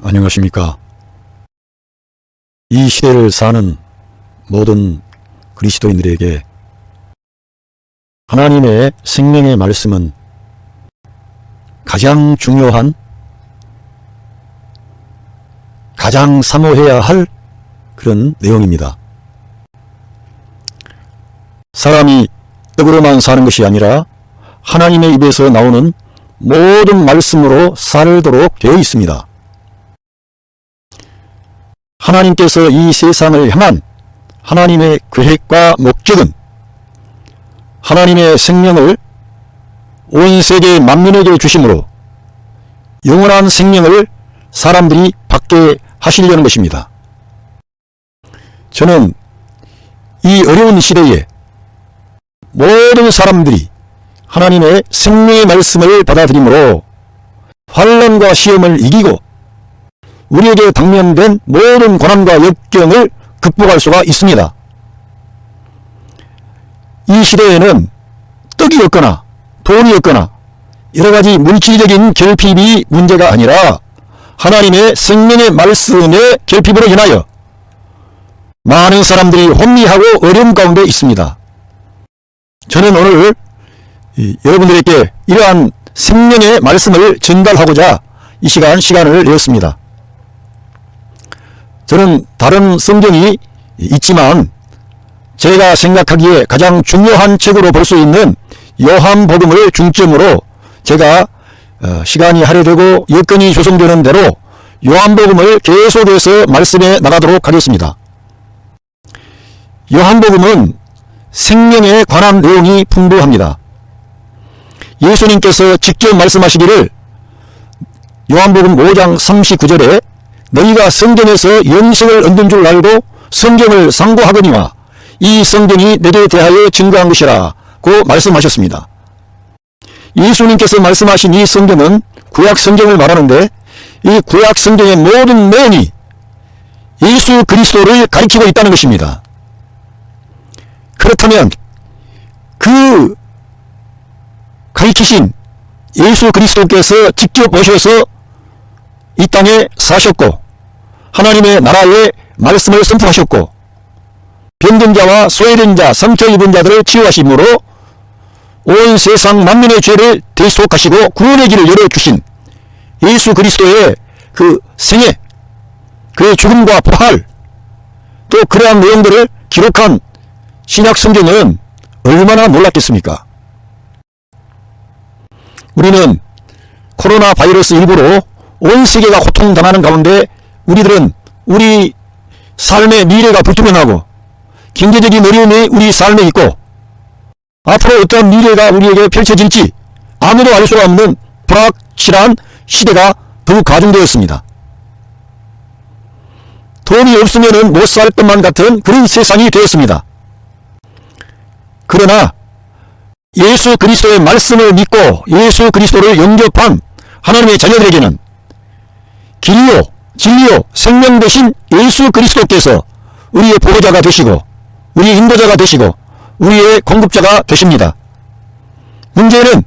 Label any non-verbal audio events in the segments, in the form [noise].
안녕하십니까. 이 시대를 사는 모든 그리스도인들에게 하나님의 생명의 말씀은 가장 중요한, 가장 사모해야 할 그런 내용입니다. 사람이 떡으로만 사는 것이 아니라 하나님의 입에서 나오는 모든 말씀으로 살도록 되어 있습니다. 하나님께서 이 세상을 향한 하나님의 계획과 목적은 하나님의 생명을 온 세계 만민에게 주심으로 영원한 생명을 사람들이 받게 하시려는 것입니다. 저는 이 어려운 시대에 모든 사람들이 하나님의 생명의 말씀을 받아들이므로 환란과 시험을 이기고 우리에게 당면된 모든 고난과 역경을 극복할 수가 있습니다. 이 시대에는 떡이 없거나 돈이 없거나 여러 가지 물질적인 결핍이 문제가 아니라 하나님의 생명의 말씀의 결핍으로 인하여 많은 사람들이 혼미하고 어려움 가운데 있습니다. 저는 오늘 이, 여러분들에게 이러한 생명의 말씀을 전달하고자 이 시간 시간을 내었습니다. 저는 다른 성경이 있지만 제가 생각하기에 가장 중요한 책으로 볼 수 있는 요한복음을 중점으로 제가 어, 시간이 할애되고 여건이 조성되는 대로 요한복음을 계속해서 말씀해 나가도록 하겠습니다. 요한복음은 생명에 관한 내용이 풍부합니다. 예수님께서 직접 말씀하시기를 요한복음 5장 39절에 너희가 성경에서 영생을 얻는 줄 알고 성경을 상고하거니와 이 성경이 내게 대하여 증거한 것이라 고 말씀하셨습니다. 예수님께서 말씀하신 이 성경은 구약 성경을 말하는데 이 구약 성경의 모든 내용이 예수 그리스도를 가리키고 있다는 것입니다. 그렇다면 그 가리키신 예수 그리스도께서 직접 오셔서 이 땅에 사셨고 하나님의 나라의 말씀을 선포하셨고 병든 자와 소외된 자, 상처 입은 자들을 치유하심으로 온 세상 만민의 죄를 대속하시고 구원의 길을 열어주신 예수 그리스도의 그 생애, 그의 죽음과 부활, 또 그러한 내용들을 기록한 신약 성경은 얼마나 놀랐겠습니까? 우리는 코로나 바이러스 일부로 온 세계가 고통당하는 가운데 우리들은 우리 삶의 미래가 불투명하고 경제적인 어려움이 우리 삶에 있고 앞으로 어떤 미래가 우리에게 펼쳐질지 아무도 알 수 없는 불확실한 시대가 더욱 가중되었습니다. 돈이 없으면 못 살 것만 같은 그런 세상이 되었습니다. 그러나 예수 그리스도의 말씀을 믿고 예수 그리스도를 영접한 하나님의 자녀들에게는 길이요, 진리요, 생명 되신 예수 그리스도께서 우리의 보호자가 되시고 우리의 인도자가 되시고 우리의 공급자가 되십니다. 문제는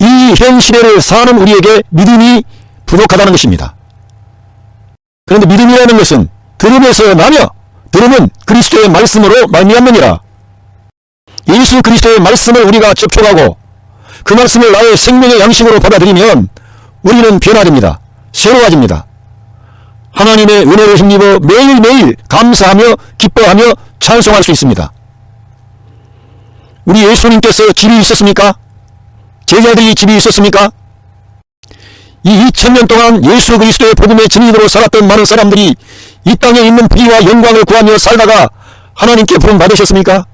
이 현 시대를 사는 우리에게 믿음이 부족하다는 것입니다. 그런데 믿음이라는 것은 들음에서 나며 들음은 그리스도의 말씀으로 말미암느니라. 예수 그리스도의 말씀을 우리가 접촉하고 그 말씀을 나의 생명의 양식으로 받아들이면 우리는 변화됩니다. 새로 워집니다. 하나님의 은혜를 힘입어 매일매일 감사하며 기뻐하며 찬송할 수 있습니다. 우리 예수님께서 집이 있었습니까? 제자들이 집이 있었습니까? 이 2000년 동안 예수 그리스도의 복음의 증인으로 살았던 많은 사람들이 이 땅에 있는 부와 영광을 구하며 살다가 하나님께 부름 받으셨습니까?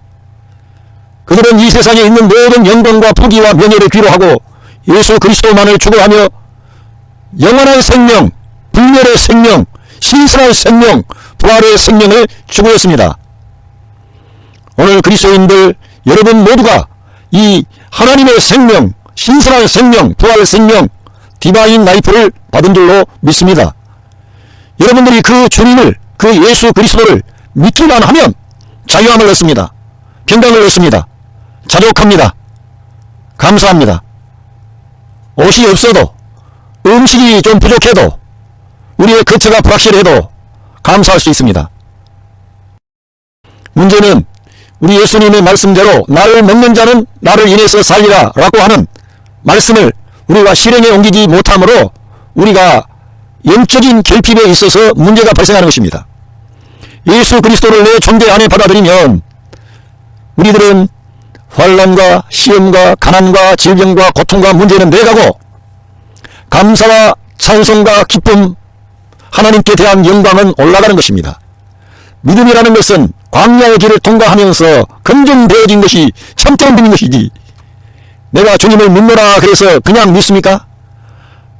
그들은 이 세상에 있는 모든 영광과 부귀와 명예를 귀로하고 예수 그리스도만을 추구하며 영원한 생명, 불멸의 생명, 신선한 생명, 부활의 생명을 추구했습니다. 오늘 그리스도인들 여러분 모두가 이 하나님의 생명, 신선한 생명, 부활의 생명, 디바인 라이프를 받은 줄로 믿습니다. 여러분들이 그 주님을, 그 예수 그리스도를 믿기만 하면 자유함을 얻습니다. 평강을 얻습니다. 자족합니다. 감사합니다. 옷이 없어도 음식이 좀 부족해도 우리의 거처가 불확실해도 감사할 수 있습니다. 문제는 우리 예수님의 말씀대로 나를 먹는 자는 나를 인해서 살리라 라고 하는 말씀을 우리가 실행에 옮기지 못함으로 우리가 영적인 결핍에 있어서 문제가 발생하는 것입니다. 예수 그리스도를 내 존재 안에 받아들이면 우리들은 환란과 시험과 가난과 질병과 고통과 문제는 내가고 감사와 찬송과 기쁨 하나님께 대한 영광은 올라가는 것입니다. 믿음이라는 것은 광야의 길을 통과하면서 검증되어진 것이 참처럼 믿는 것이지 내가 주님을 믿노라 그래서 그냥 믿습니까?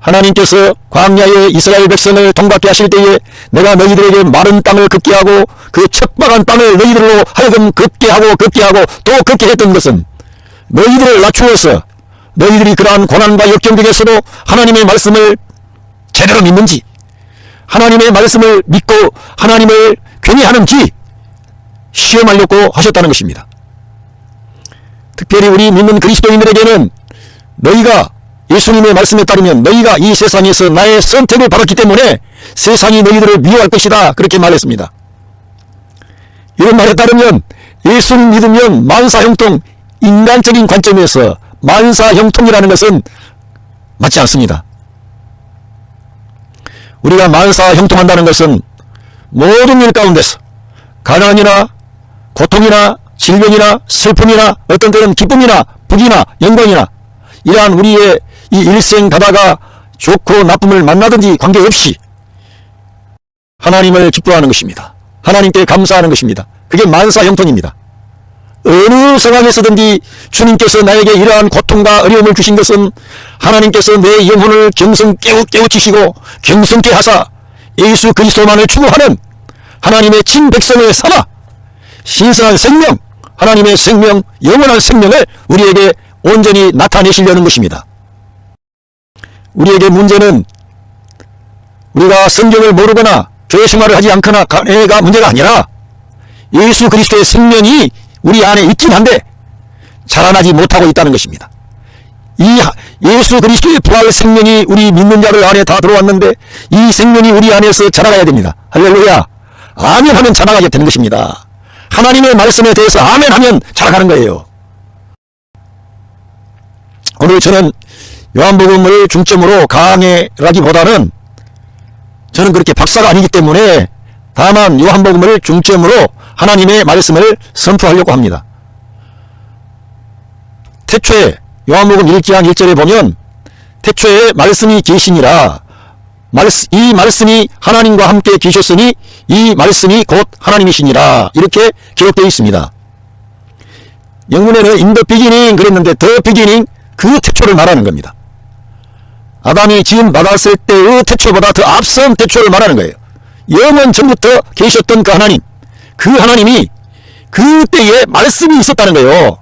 하나님께서 광야의 이스라엘 백성을 통과케 하실 때에 내가 너희들에게 마른 땅을 걷게 하고 그 척박한 땅을 너희들로 하여금 걷게 하고 걷게 하고 또 걷게 했던 것은 너희들을 낮추어서 너희들이 그러한 고난과 역경 중에서도 하나님의 말씀을 제대로 믿는지 하나님의 말씀을 믿고 하나님을 괜히 하는지 시험하려고 하셨다는 것입니다. 특별히 우리 믿는 그리스도인들에게는 너희가 예수님의 말씀에 따르면 너희가 이 세상에서 나의 선택을 받았기 때문에 세상이 너희들을 미워할 것이다. 그렇게 말했습니다. 이런 말에 따르면 예수를 믿으면 만사형통 인간적인 관점에서 만사 형통이라는 것은 맞지 않습니다. 우리가 만사 형통한다는 것은 모든 일 가운데서 가난이나 고통이나 질병이나 슬픔이나 어떤 때는 기쁨이나 북이나 영광이나 이러한 우리의 이 일생 가다가 좋고 나쁨을 만나든지 관계없이 하나님을 기뻐하는 것입니다. 하나님께 감사하는 것입니다. 그게 만사 형통입니다. 어느 상황에서든지 주님께서 나에게 이러한 고통과 어려움을 주신 것은 하나님께서 내 영혼을 경성 깨우 깨우치시고 경성케 하사 예수 그리스도만을 추구하는 하나님의 친백성을 삼아 신성한 생명, 하나님의 생명, 영원한 생명을 우리에게 온전히 나타내시려는 것입니다. 우리에게 문제는 우리가 성경을 모르거나 교회 생활을 하지 않거나 가해가 문제가 아니라 예수 그리스도의 생명이 우리 안에 있긴 한데 자라나지 못하고 있다는 것입니다. 이 예수 그리스도의 부활 생명이 우리 믿는 자들 안에 다 들어왔는데 이 생명이 우리 안에서 자라가야 됩니다. 할렐루야. 아멘 하면 자라가게 되는 것입니다. 하나님의 말씀에 대해서 아멘 하면 자라가는 거예요. 오늘 저는 요한복음을 중점으로 강해라기보다는 저는 그렇게 박사가 아니기 때문에 다만 요한복음을 중점으로 하나님의 말씀을 선포하려고 합니다. 태초에 요한복음 1장 1절에 보면 태초에 말씀이 계시니라 이 말씀이 하나님과 함께 계셨으니 이 말씀이 곧 하나님이시니라 이렇게 기록되어 있습니다. 영문에는 the beginning 그랬는데 the beginning 그 태초를 말하는 겁니다. 아담이 지음 받았을 때의 태초보다 더 앞선 태초를 말하는 거예요. 영원 전부터 계셨던 그 하나님, 그 하나님이 그때에 말씀이 있었다는 거예요.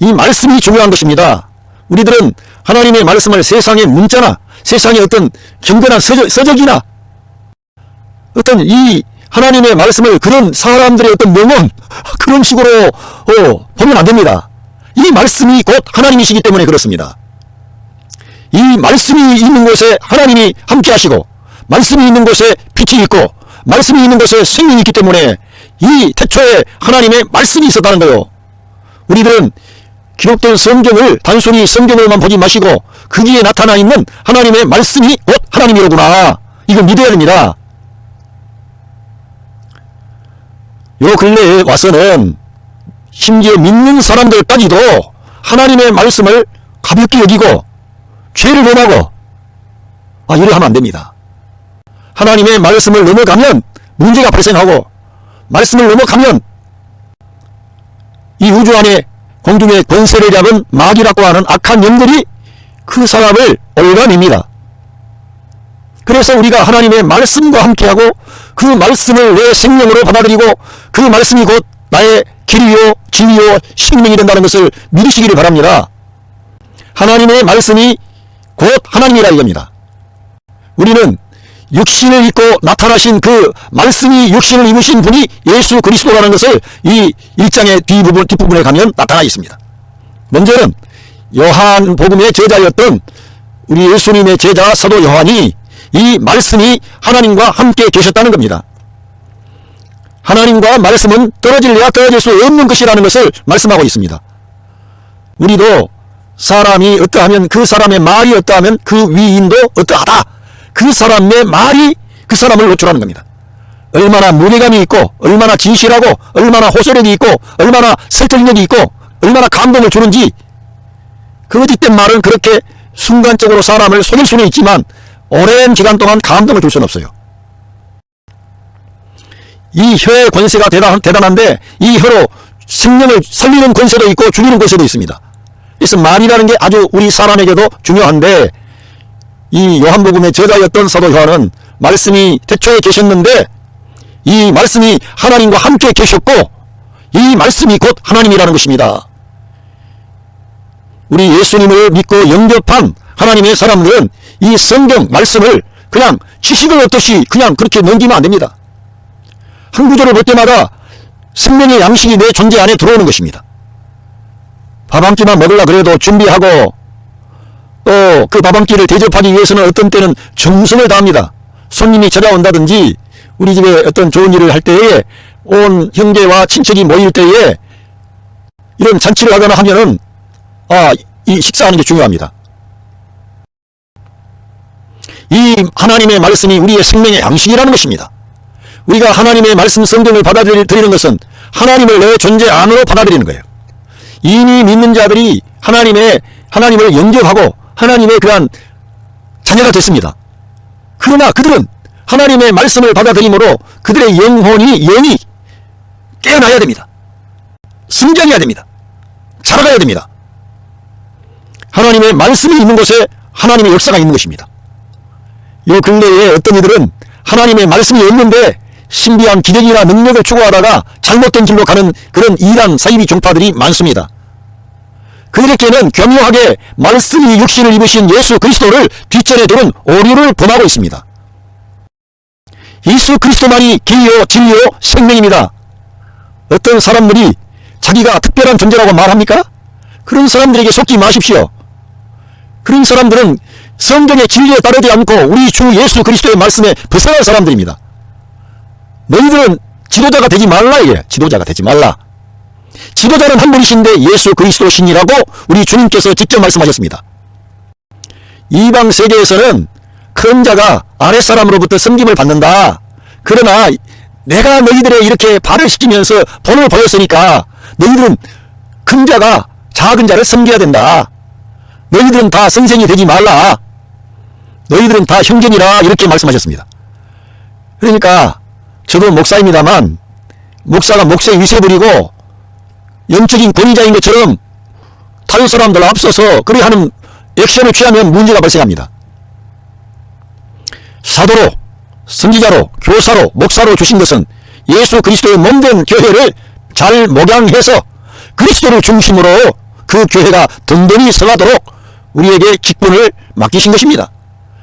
이 말씀이 중요한 것입니다. 우리들은 하나님의 말씀을 세상의 문자나 세상의 어떤 경건한 서적, 서적 이나 어떤 이 하나님의 말씀을 그런 사람들의 어떤 명언 [laughs] 그런 식으로 어, 보면 안 됩니다. 이 말씀이 곧 하나님이시기 때문에 그렇습니다. 이 말씀이 있는 곳에 하나님이 함께 하시고 말씀이 있는 곳에 빛이 있고 말씀이 있는 곳에 생명이 있기 때문에 이 태초에 하나님의 말씀이 있었다는 거요. 우리들은 기록된 성경을 단순히 성경을만 보지 마시고 거기에 나타나 있는 하나님의 말씀이 곧 하나님이로구나. 이거 믿어야 됩니다. 요 근래에 와서는 심지어 믿는 사람들까지도 하나님의 말씀을 가볍게 여기고 죄를 범하고 아 이래 하면 안 됩니다. 하나님의 말씀을 넘어가면 문제가 발생하고 말씀을 넘어가면 이 우주 안에 공중의 권세를 잡은 마귀라고 하는 악한 영들이 그 사람을 올가입니다. 그래서 우리가 하나님의 말씀과 함께하고 그 말씀을 내 생명으로 받아들이고 그 말씀이 곧 나의 길이요 진리요 생명이 된다는 것을 믿으시기를 바랍니다. 하나님의 말씀이 곧 하나님이라 이겁니다. 우리는 육신을 입고 나타나신 그 말씀이 육신을 입으신 분이 예수 그리스도라는 것을 이 1장의 뒷부분, 뒷부분에 가면 나타나 있습니다. 먼저는 요한 복음의 제자였던 우리 예수님의 제자 사도 요한이 이 말씀이 하나님과 함께 계셨다는 겁니다. 하나님과 말씀은 떨어질래야 떨어질 수 없는 것이라는 것을 말씀하고 있습니다. 우리도 사람이 어떠하면 그 사람의 말이 어떠하면 그 위인도 어떠하다. 그 사람의 말이 그 사람을 노출하는 겁니다. 얼마나 무게감이 있고 얼마나 진실하고 얼마나 호소력이 있고 얼마나 설득력이 있고 얼마나 감동을 주는지 그 어디된 말은 그렇게 순간적으로 사람을 속일 수는 있지만 오랜 기간 동안 감동을 줄 수는 없어요. 이 혀의 권세가 대단, 대단한데 이 혀로 생명을 살리는 권세도 있고 죽이는 권세도 있습니다. 그래서 말이라는 게 아주 우리 사람에게도 중요한데 이 요한복음의 저자였던 사도 요한은 말씀이 태초에 계셨는데 이 말씀이 하나님과 함께 계셨고 이 말씀이 곧 하나님이라는 것입니다. 우리 예수님을 믿고 영접한 하나님의 사람들은 이 성경 말씀을 그냥 지식을 얻듯이 그냥 그렇게 넘기면 안 됩니다. 한 구절을 볼 때마다 생명의 양식이 내 존재 안에 들어오는 것입니다. 밥 한 끼만 먹으려 그래도 준비하고 또 그 밥한 끼를 대접하기 위해서는 어떤 때는 정성을 다합니다. 손님이 찾아온다든지 우리 집에 어떤 좋은 일을 할 때에 온 형제와 친척이 모일 때에 이런 잔치를 하거나 하면은 아, 이 식사하는 게 중요합니다. 이 하나님의 말씀이 우리의 생명의 양식이라는 것입니다. 우리가 하나님의 말씀 성경을 받아들이는 것은 하나님을 내 존재 안으로 받아들이는 거예요. 이미 믿는 자들이 하나님의 하나님을 영접하고 하나님의 그러한 자녀가 됐습니다. 그러나 그들은 하나님의 말씀을 받아들임으로 그들의 영혼이 영이 깨어나야 됩니다. 성장해야 됩니다. 자라가야 됩니다. 하나님의 말씀이 있는 곳에 하나님의 역사가 있는 것입니다. 이 근래에 어떤 이들은 하나님의 말씀이 없는데 신비한 기적이나 능력을 추구하다가 잘못된 길로 가는 그런 이란 사이비 종파들이 많습니다. 그들에게는 교묘하게 말씀이 육신을 입으신 예수 그리스도를 뒷전에 두는 오류를 범하고 있습니다. 예수 그리스도만이 길이요 진리요 생명입니다. 어떤 사람들이 자기가 특별한 존재라고 말합니까? 그런 사람들에게 속지 마십시오. 그런 사람들은 성경의 진리에 따르지 않고 우리 주 예수 그리스도의 말씀에 벗어난 사람들입니다. 너희들은 지도자가 되지 말라 이게 지도자가 되지 말라. 지도자는 한 분이신데 예수 그리스도 신이라고 우리 주님께서 직접 말씀하셨습니다. 이방 세계에서는 큰 자가 아랫사람으로부터 섬김을 받는다. 그러나 내가 너희들의 이렇게 발을 시키면서 본을 보였으니까 너희들은 큰 자가 작은 자를 섬겨야 된다. 너희들은 다 선생이 되지 말라. 너희들은 다 형제니라 이렇게 말씀하셨습니다. 그러니까 저도 목사입니다만 목사가 목사의 위세 부리고 영적인 권위자인 것처럼 다른 사람들 앞서서 그리 하는 액션을 취하면 문제가 발생합니다. 사도로, 선지자로, 교사로, 목사로 주신 것은 예수 그리스도의 몸된 교회를 잘 목양해서 그리스도를 중심으로 그 교회가 든든히 서가도록 우리에게 직분을 맡기신 것입니다.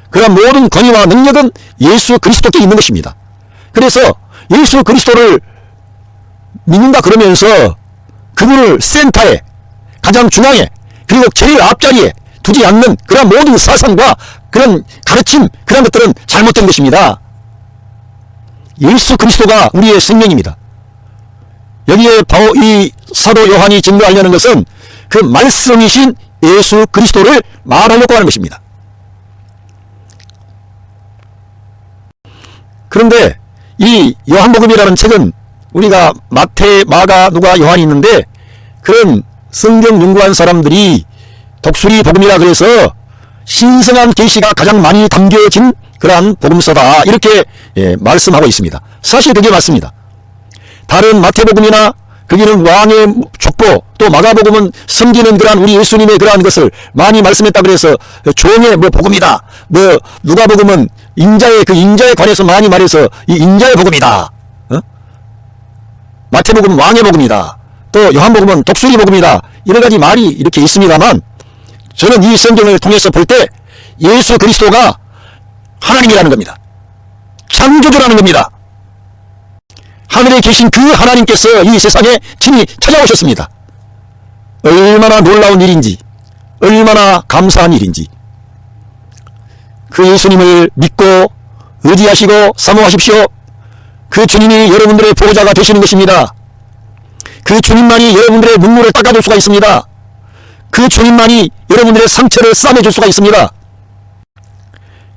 그러한 모든 권위와 능력은 예수 그리스도께 있는 것입니다. 그래서 예수 그리스도를 믿는다 그러면서 그분을 센터에 가장 중앙에 그리고 제일 앞자리에 두지 않는 그런 모든 사상과 그런 가르침 그런 것들은 잘못된 것입니다. 예수 그리스도가 우리의 생명입니다. 여기에 바로 이 사도 요한이 증거하려는 것은 그 말씀이신 예수 그리스도를 말하려고 하는 것입니다. 그런데 이 요한복음이라는 책은 우리가 마태, 마가, 누가, 요한이 있는데 그런 성경 연구한 사람들이 독수리 복음이라 그래서 신성한 계시가 가장 많이 담겨진 그러한 복음서다 이렇게 예, 말씀하고 있습니다. 사실 그게 맞습니다. 다른 마태복음이나 거기는 왕의 족보 또 마가복음은 섬기는 그러한 우리 예수님의 그러한 것을 많이 말씀했다 그래서 종의 뭐 복음이다. 뭐 누가복음은 인자의 그 인자에 관해서 많이 말해서 이 인자의 복음이다. 어? 마태복음은 왕의 복음이다. 또 요한복음은 독수리 복음이다. 여러 가지 말이 이렇게 있습니다만 저는 이 성경을 통해서 볼 때 예수 그리스도가 하나님이라는 겁니다. 창조주라는 겁니다. 하늘에 계신 그 하나님께서 이 세상에 친히 찾아오셨습니다. 얼마나 놀라운 일인지, 얼마나 감사한 일인지. 그 예수님을 믿고 의지하시고 사모하십시오. 그 주님이 여러분들의 보호자가 되시는 것입니다. 그 주님만이 여러분들의 눈물을 닦아줄 수가 있습니다. 그 주님만이 여러분들의 상처를 싸매줄 수가 있습니다.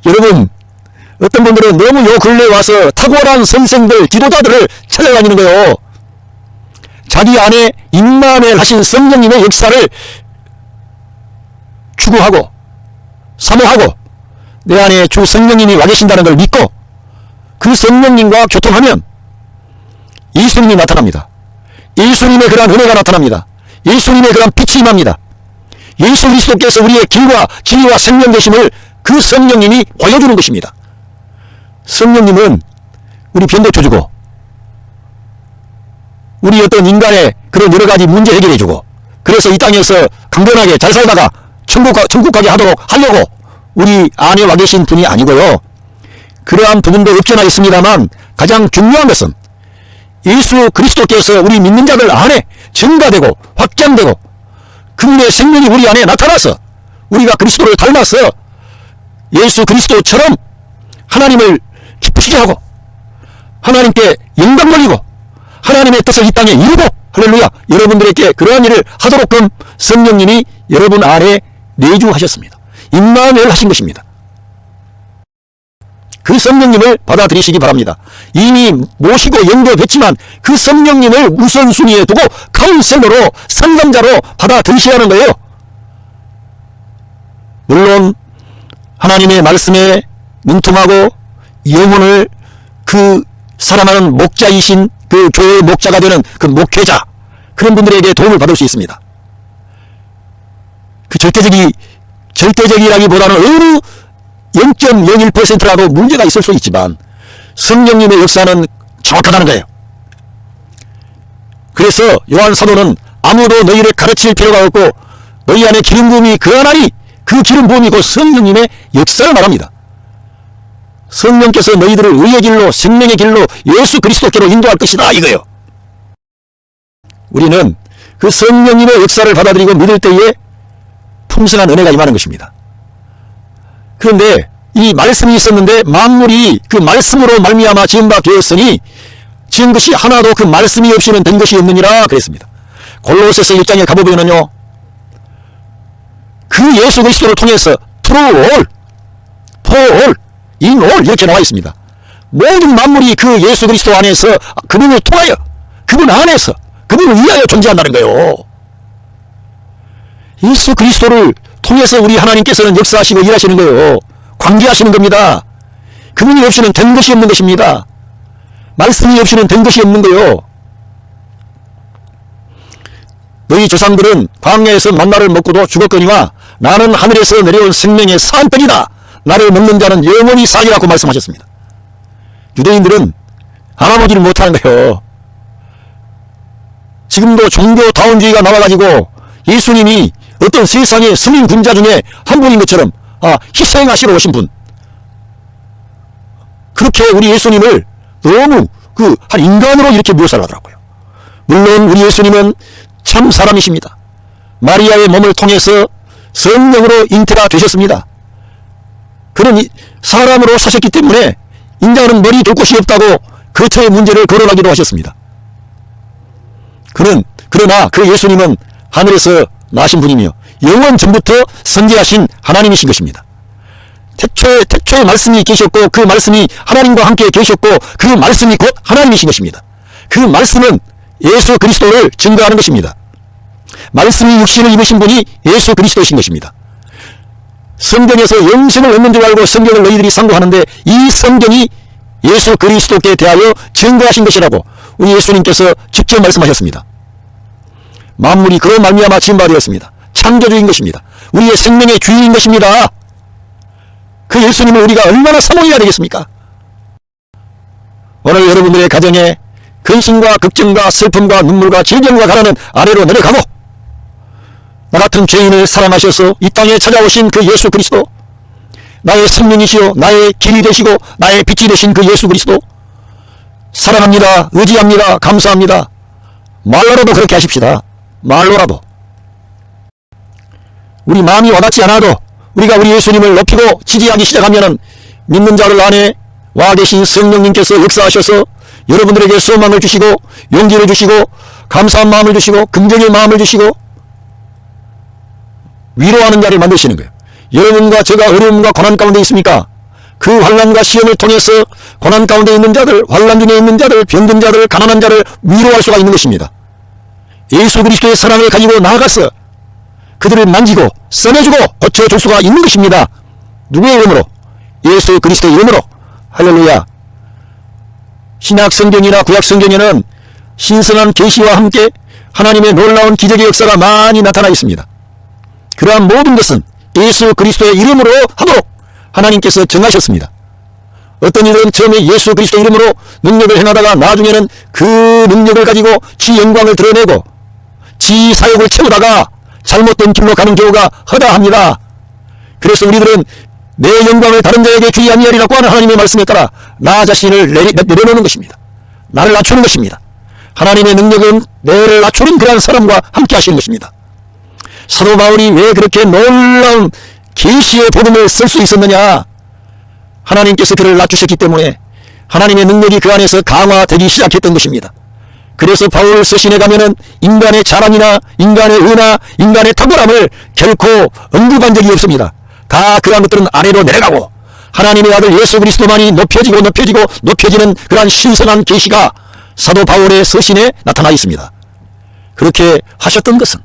여러분, 어떤 분들은 너무 요 근래에 와서 탁월한 선생들, 지도자들을 찾아다니는 거예요. 자기 안에 임만을 하신 성령님의 역사를 추구하고, 사모하고, 내 안에 주 성령님이 와 계신다는 걸 믿고, 그 성령님과 교통하면 예수님이 나타납니다. 예수님의 그러한 은혜가 나타납니다. 예수님의 그러한 빛이 임합니다. 예수 그리스도께서 우리의 길과 진리와 생명 되심을 그 성령님이 보여주는 것입니다. 성령님은 우리 변덕쳐주고 우리 어떤 인간의 그런 여러 가지 문제 해결해주고 그래서 이 땅에서 강건하게 잘 살다가 천국, 가- 천국 가게 하도록 하려고 우리 안에 와 계신 분이 아니고요. 그러한 부분도 없잖아 있습니다만 가장 중요한 것은 예수 그리스도께서 우리 믿는 자들 안에 증가되고 확장되고 그분의 생명이 우리 안에 나타나서 우리가 그리스도를 닮아서 예수 그리스도처럼 하나님을 기쁘시게 하고 하나님께 영광 돌리고 하나님의 뜻을 이 땅에 이루고 할렐루야 여러분들에게 그러한 일을 하도록끔 성령님이 여러분 안에 내주하셨습니다. 임마누엘 하신 것입니다. 그 성령님을 받아들이시기 바랍니다. 이미 모시고 영접했지만 그 성령님을 우선순위에 두고 카운셀러로 상담자로 받아들이셔야 하는 거예요. 물론 하나님의 말씀에 능통하고 영혼을 그 사랑하는 목자이신 그 교회의 목자가 되는 그 목회자 그런 분들에게 도움을 받을 수 있습니다. 그 절대적이 절대적이라기보다는 어느 0.01%라도 문제가 있을 수 있지만 성령님의 역사는 정확하다는 거예요. 그래서 요한 사도는 아무도 너희를 가르칠 필요가 없고 너희 안에 기름 부음이 그하나니 그 기름 부음이 곧 성령님의 역사를 말합니다. 성령께서 너희들을 의의 길로 생명의 길로 예수 그리스도께로 인도할 것이다 이거요. 우리는 그 성령님의 역사를 받아들이고 믿을 때에 풍성한 은혜가 임하는 것입니다. 그런데 이 말씀이 있었는데 만물이 그 말씀으로 말미암아 지은 바 되었으니 지은 것이 하나도 그 말씀이 없이는 된 것이 없느니라 그랬습니다. 골로새서 1장에 가보면은요. 그 예수 그리스도를 통해서 through all, for all, in all 이렇게 나와 있습니다. 모든 만물이 그 예수 그리스도 안에서 그분을 통하여 그분 안에서 그분을 위하여 존재한다는 거예요. 예수 그리스도를 통해서 우리 하나님께서는 역사하시고 일하시는 거예요. 관계하시는 겁니다. 그분이 없이는 된 것이 없는 것입니다. 말씀이 없이는 된 것이 없는 거요. 너희 조상들은 광야에서 만나를 먹고도 죽었거니와 나는 하늘에서 내려온 생명의 산떡이다. 나를 먹는 자는 영원히 살리라고 말씀하셨습니다. 유대인들은 알아보지를 못하는 거예요. 지금도 종교다운주의가 나와가지고 예수님이 어떤 세상의 스님 군자 중에 한 분인 것처럼 아, 희생하시러 오신 분. 그렇게 우리 예수님을 너무 그 한 인간으로 이렇게 묘사를 하더라고요. 물론 우리 예수님은 참 사람이십니다. 마리아의 몸을 통해서 성령으로 잉태가 되셨습니다. 이- 사람으로 사셨기 때문에 인자는 머리 둘 곳이 없다고 거처의 문제를 거론하기도 하셨습니다. 그는 그러나 그 예수님은 하늘에서 나신 분이며 영원 전부터 선지하신 하나님이신 것입니다. 태초에 태초에 말씀이 계셨고 그 말씀이 하나님과 함께 계셨고 그 말씀이 곧 하나님이신 것입니다. 그 말씀은 예수 그리스도를 증거하는 것입니다. 말씀이 육신을 입으신 분이 예수 그리스도이신 것입니다. 성경에서 영생을 얻는 줄 알고 성경을 너희들이 상고하는데 이 성경이 예수 그리스도께 대하여 증거하신 것이라고 우리 예수님께서 직접 말씀하셨습니다. 만물이 그로 말미암아 지은 바 되었습니다. 창조주인 것입니다. 우리의 생명의 주인인 것입니다. 그 예수님을 우리가 얼마나 사모해야 되겠습니까? 오늘 여러분들의 가정에 근심과 걱정과 슬픔과 눈물과 질병과 가라는 아래로 내려가고 나 같은 죄인을 사랑하셔서 이 땅에 찾아오신 그 예수 그리스도 나의 생명이시요 나의 길이 되시고 나의 빛이 되신 그 예수 그리스도 사랑합니다 의지합니다 감사합니다 말로라도 그렇게 하십시다 말로라도 우리 마음이 와닿지 않아도 우리가 우리 예수님을 높이고 지지하기 시작하면은 믿는 자들 안에 와 계신 성령님께서 역사하셔서 여러분들에게 소망을 주시고 용기를 주시고 감사한 마음을 주시고 긍정의 마음을 주시고 위로하는 자를 만드시는 거예요. 여러분과 제가 어려움과 고난 가운데 있습니까? 그 환란과 시험을 통해서 고난 가운데 있는 자들, 환란 중에 있는 자들, 병든 자들, 가난한 자를 위로할 수가 있는 것입니다. 예수 그리스도의 사랑을 가지고 나아가서 그들을 만지고 써내주고 고쳐줄 수가 있는 것입니다. 누구의 이름으로? 예수 그리스도의 이름으로. 할렐루야. 신약 성경이나 구약 성경에는 신선한 계시와 함께 하나님의 놀라운 기적의 역사가 많이 나타나 있습니다. 그러한 모든 것은 예수 그리스도의 이름으로 하도록 하나님께서 정하셨습니다. 어떤 일은 처음에 예수 그리스도 이름으로 능력을 행하다가 나중에는 그 능력을 가지고 지 영광을 드러내고 지 사역을 채우다가 잘못된 길로 가는 경우가 허다합니다. 그래서 우리들은 내 영광을 다른 자에게 주의 아니하리라고 하는 하나님의 말씀에 따라 나 자신을 내리, 내려놓는 것입니다. 나를 낮추는 것입니다. 하나님의 능력은 내를 낮추는 그러한 사람과 함께 하시는 것입니다. 사도 바울이 왜 그렇게 놀라운 계시의 복음을 쓸 수 있었느냐? 하나님께서 그를 낮추셨기 때문에 하나님의 능력이 그 안에서 강화되기 시작했던 것입니다. 그래서 바울 서신에 가면은 인간의 자랑이나 인간의 은하, 인간의 탁월함을 결코 언급한 적이 없습니다. 다 그러한 것들은 아래로 내려가고 하나님의 아들 예수 그리스도만이 높여지고 높여지고 높여지는 그러한 신선한 계시가 사도 바울의 서신에 나타나 있습니다. 그렇게 하셨던 것은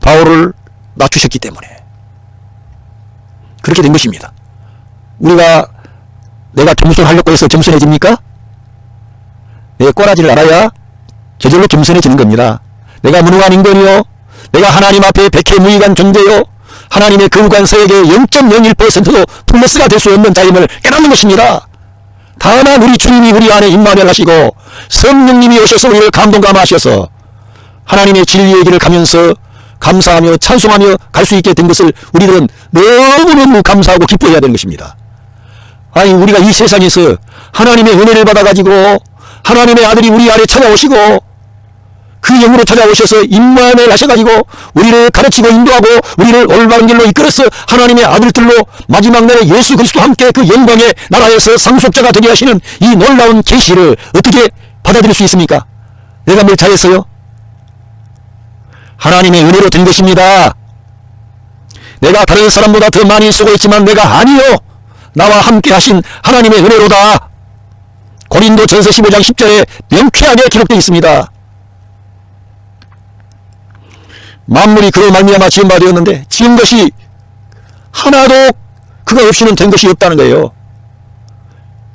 바울을 낮추셨기 때문에 그렇게 된 것입니다. 우리가 내가 겸손하려고 해서 겸손해집니까? 내 꼬라지를 알아야 저절로 겸손해지는 겁니다. 내가 무능한 인간이요. 내가 하나님 앞에 백해무익한 존재요. 하나님의 금관서에게 0.01%도 플러스가 될 수 없는 자임을 깨닫는 것입니다. 다만 우리 주님이 우리 안에 임마을 하시고 성령님이 오셔서 우리를 감동 감하셔서 하나님의 진리의 길을 가면서 감사하며 찬송하며 갈 수 있게 된 것을 우리들은 너무너무 감사하고 기뻐해야 되는 것입니다. 아니 우리가 이 세상에서 하나님의 은혜를 받아가지고 하나님의 아들이 우리 안에 찾아오시고 그 영으로 찾아오셔서 임마을 하셔가지고 우리를 가르치고 인도하고 우리를 올바른 길로 이끌어서 하나님의 아들들로 마지막 날에 예수 그리스도와 함께 그 영광의 나라에서 상속자가 되게 하시는 이 놀라운 계시를 어떻게 받아들일 수 있습니까? 내가 뭘 잘했어요? 하나님의 은혜로 된 것입니다. 내가 다른 사람보다 더 많이 쓰고 있지만 내가 아니요. 나와 함께 하신 하나님의 은혜로다. 고린도 전서 15장 10절에 명쾌하게 기록되어 있습니다. 만물이 그로 말미암아 지은 바 되었는데 지은 것이 하나도 그가 없이는 된 것이 없다는 거예요.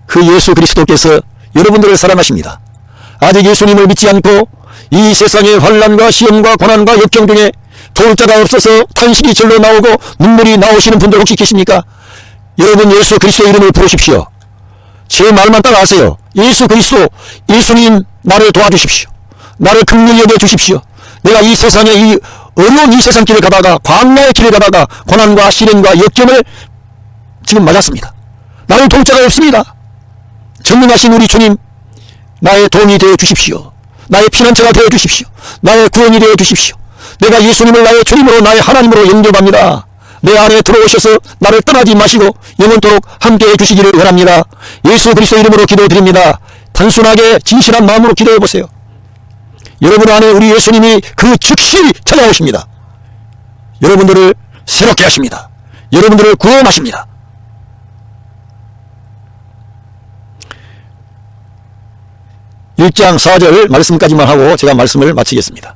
그 예수 그리스도께서 여러분들을 사랑하십니다. 아직 예수님을 믿지 않고 이 세상의 환란과 시험과 고난과 역경 중에 도울 자가 없어서 탄식이 절로 나오고 눈물이 나오시는 분들 혹시 계십니까? 여러분 예수 그리스도 이름을 부르십시오. 제 말만 따라하세요. 예수 그리스도 예수님 나를 도와주십시오. 나를 긍휼히 여겨 주십시오. 내가 이 세상에 이 어려운 이 세상 길을 가다가 광야의 길을 가다가 고난과 시련과 역경을 지금 맞았습니다. 나를 도울 자가 없습니다. 전능하신 우리 주님 나의 도움이 되어 주십시오. 나의 피난처가 되어 주십시오. 나의 구원이 되어 주십시오. 내가 예수님을 나의 주님으로 나의 하나님으로 영접합니다. 내 안에 들어오셔서 나를 떠나지 마시고 영원토록 함께해 주시기를 원합니다. 예수 그리스도 이름으로 기도드립니다. 단순하게 진실한 마음으로 기도해 보세요. 여러분 안에 우리 예수님이 그 즉시 찾아오십니다. 여러분들을 새롭게 하십니다. 여러분들을 구원하십니다. 일장사절 말씀까지만 하고 제가 말씀을 마치겠습니다.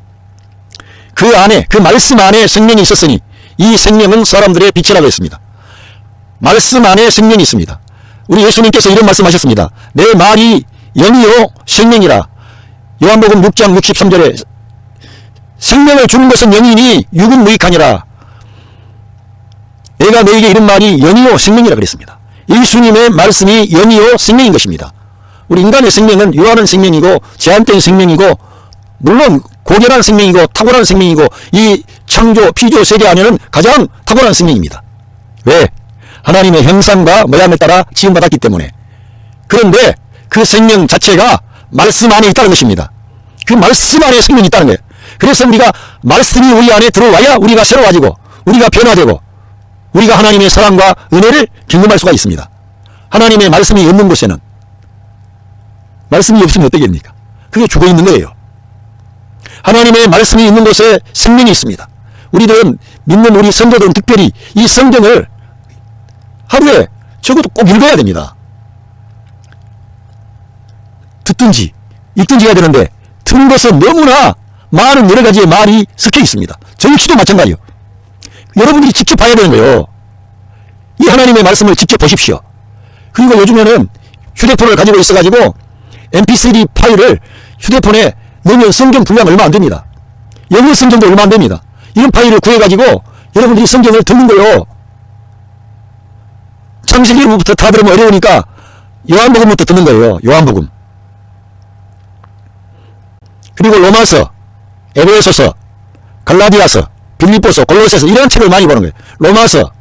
그 안에 그 말씀 안에 생명이 있었으니 이 생명은 사람들의 빛이라고 했습니다. 말씀 안에 생명이 있습니다. 우리 예수님께서 이런 말씀하셨습니다. 내 말이 영이요 생명이라. 요한복음 6장 63절에 생명을 주는 것은 영이니 육은 무익하니라. 내가 너에게 이런 말이 영이요 생명이라 그랬습니다. 예수님의 말씀이 영이요 생명인 것입니다. 우리 인간의 생명은 유한한 생명이고 제한된 생명이고 물론 고결한 생명이고 탁월한 생명이고 이 창조 피조 세계 안에는 가장 탁월한 생명입니다. 왜? 하나님의 형상과 모양을 따라 지음받았기 때문에. 그런데 그 생명 자체가 말씀 안에 있다는 것입니다. 그 말씀 안에 생명이 있다는 거예요. 그래서 우리가 말씀이 우리 안에 들어와야 우리가 새로워지고 우리가 변화되고 우리가 하나님의 사랑과 은혜를 경험할 수가 있습니다. 하나님의 말씀이 없는 곳에는 말씀이 없으면 어떻겠습니까? 그게 죽어 있는 거예요. 하나님의 말씀이 있는 곳에 생명이 있습니다. 우리들은 믿는 우리 성도들은 특별히 이 성경을 하루에 적어도 꼭 읽어야 됩니다. 듣든지 읽든지 해야 되는데 듣는 것은 너무나 많은 여러 가지의 말이 섞여 있습니다. 정치도 마찬가지요. 여러분들이 직접 봐야 되는 거예요. 이 하나님의 말씀을 직접 보십시오. 그리고 요즘에는 휴대폰을 가지고 있어가지고 mp3 파일을 휴대폰에 넣으면 성경 분량 얼마 안 됩니다. 영어 성경도 얼마 안 됩니다. 이런 파일을 구해가지고 여러분들이 성경을 듣는 거요. 창세기부터 다 들으면 어려우니까 요한복음부터 듣는 거예요. 요한복음. 그리고 로마서, 에베소서, 갈라디아서, 빌립보서, 골로새서 이런 책을 많이 보는 거예요. 로마서,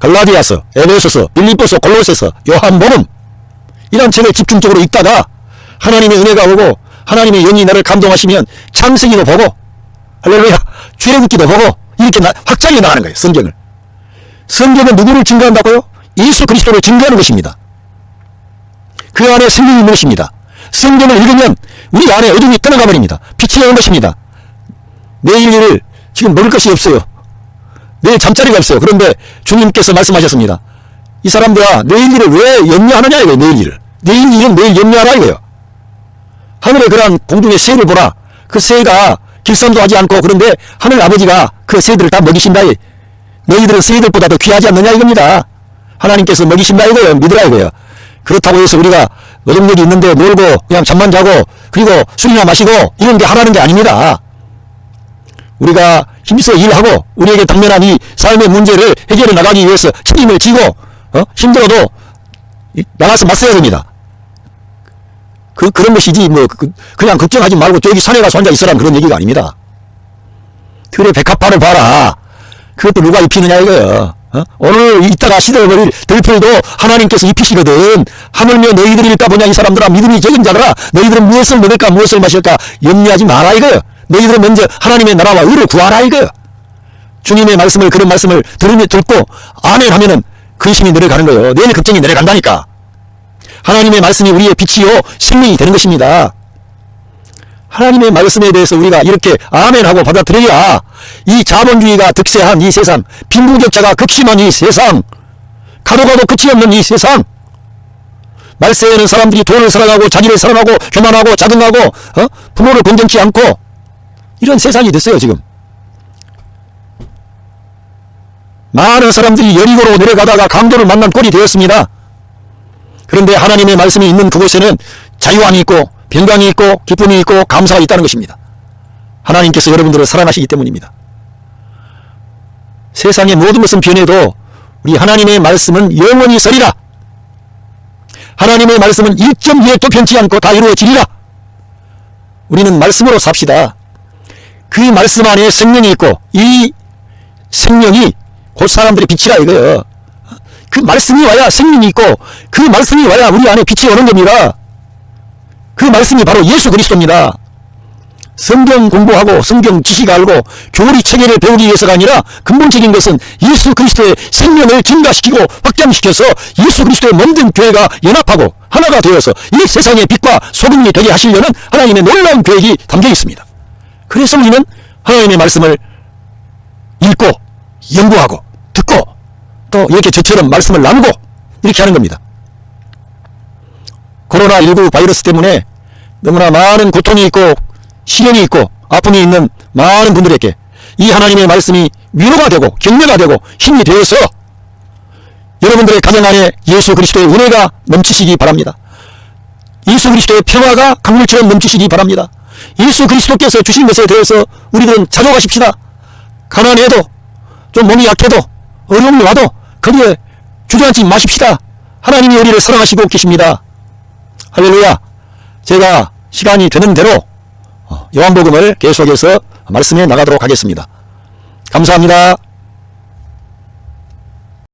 갈라디아서, 에베소서, 빌립보서, 골로새서, 요한복음 이런 책을 집중적으로 읽다가 하나님의 은혜가 오고 하나님의 영이 나를 감동하시면 창세기도 보고 할렐루야 출애굽기도 보고 이렇게 나, 확장해 나가는 거예요. 성경을. 성경은 누구를 증거한다고요? 예수 그리스도를 증거하는 것입니다. 그 안에 성령이 있는 것입니다. 성경을 읽으면 우리 안에 어둠이 떠나가 버립니다. 빛이 나는 것입니다. 내일 일을 지금 먹을 것이 없어요. 내일 잠자리가 없어요. 그런데 주님께서 말씀하셨습니다. 이 사람들아 내일 일을 왜 염려하느냐 이거예요. 내일 일을. 내일 일은 내일 염려하라 이거예요. 하늘에 그러한 공중의 새를 보라. 그 새가 길쌈도 하지 않고 그런데 하늘 아버지가 그 새들을 다 먹이신다. 너희들은 새들보다 더 귀하지 않느냐 이겁니다. 하나님께서 먹이신다 이거예요. 믿으라 이거예요. 그렇다고 해서 우리가 노동력이 있는데 놀고 그냥 잠만 자고 그리고 술이나 마시고 이런 게 하라는 게 아닙니다. 우리가 힘써 일하고 우리에게 당면한 이 삶의 문제를 해결해 나가기 위해서 책임을 지고 어? 힘들어도 이- 나가서 맞서야 됩니다. 그, 그런 것이지, 뭐, 그, 그냥 걱정하지 말고 저기 산에 가서 혼자 있으라는 그런 얘기가 아닙니다. 그래, 백합화를 봐라. 그것도 누가 입히느냐, 이거요. 어? 오늘 이따가 시들어버릴 들풀도 하나님께서 입히시거든. 하물며 너희들이 일까 보냐, 이 사람들아, 믿음이 적은 자들아, 너희들은 무엇을 먹을까, 무엇을 마실까, 염려하지 마라, 이거요. 너희들은 먼저 하나님의 나라와 의를 구하라, 이거요. 주님의 말씀을, 그런 말씀을 들으며 듣고, 아멘 하면은 근심이 내려가는 거예요. 내일 걱정이 내려간다니까. 하나님의 말씀이 우리의 빛이요 생명이 되는 것입니다. 하나님의 말씀에 대해서 우리가 이렇게 아멘하고 받아들여야 이 자본주의가 득세한 이 세상, 빈부격차가 극심한 이 세상, 가도 가도 끝이 없는 이 세상, 말세에는 사람들이 돈을 사랑하고 자기를 사랑하고 교만하고 자긍하고 어? 부모를 공경치 않고 이런 세상이 됐어요 지금. 많은 사람들이 여리고로 내려가다가 강도를 만난 꼴이 되었습니다. 그런데 하나님의 말씀이 있는 그곳에는 자유함이 있고 평강이 있고 기쁨이 있고 감사가 있다는 것입니다. 하나님께서 여러분들을 사랑하시기 때문입니다. 세상의 모든 것은 변해도 우리 하나님의 말씀은 영원히 서리라. 하나님의 말씀은 1.2도 변치 않고 다 이루어지리라. 우리는 말씀으로 삽시다. 그 말씀 안에 생명이 있고 이 생명이 곧 사람들의 빛이라 이거예요. 그 말씀이 와야 생명이 있고 그 말씀이 와야 우리 안에 빛이 오는 겁니다. 그 말씀이 바로 예수 그리스도입니다. 성경 공부하고 성경 지식 알고 교리 체계를 배우기 위해서가 아니라 근본적인 것은 예수 그리스도의 생명을 증가시키고 확장시켜서 예수 그리스도의 몸된 교회가 연합하고 하나가 되어서 이 세상의 빛과 소금이 되게 하시려는 하나님의 놀라운 계획이 담겨 있습니다. 그래서 우리는 하나님의 말씀을 읽고 연구하고 또 이렇게 저처럼 말씀을 나누고 이렇게 하는 겁니다. 코로나19 바이러스 때문에 너무나 많은 고통이 있고 시련이 있고 아픔이 있는 많은 분들에게 이 하나님의 말씀이 위로가 되고 격려가 되고 힘이 되어서 여러분들의 가정 안에 예수 그리스도의 은혜가 넘치시기 바랍니다. 예수 그리스도의 평화가 강물처럼 넘치시기 바랍니다. 예수 그리스도께서 주신 것에 대해서 우리들은 자족하십시다. 가난해도 좀 몸이 약해도 어려움이 와도 거기에 주저앉지 마십시다. 하나님이 우리를 사랑하시고 계십니다. 할렐루야. 제가 시간이 되는 대로 어, 요한복음을 계속해서 말씀해 나가도록 하겠습니다. 감사합니다.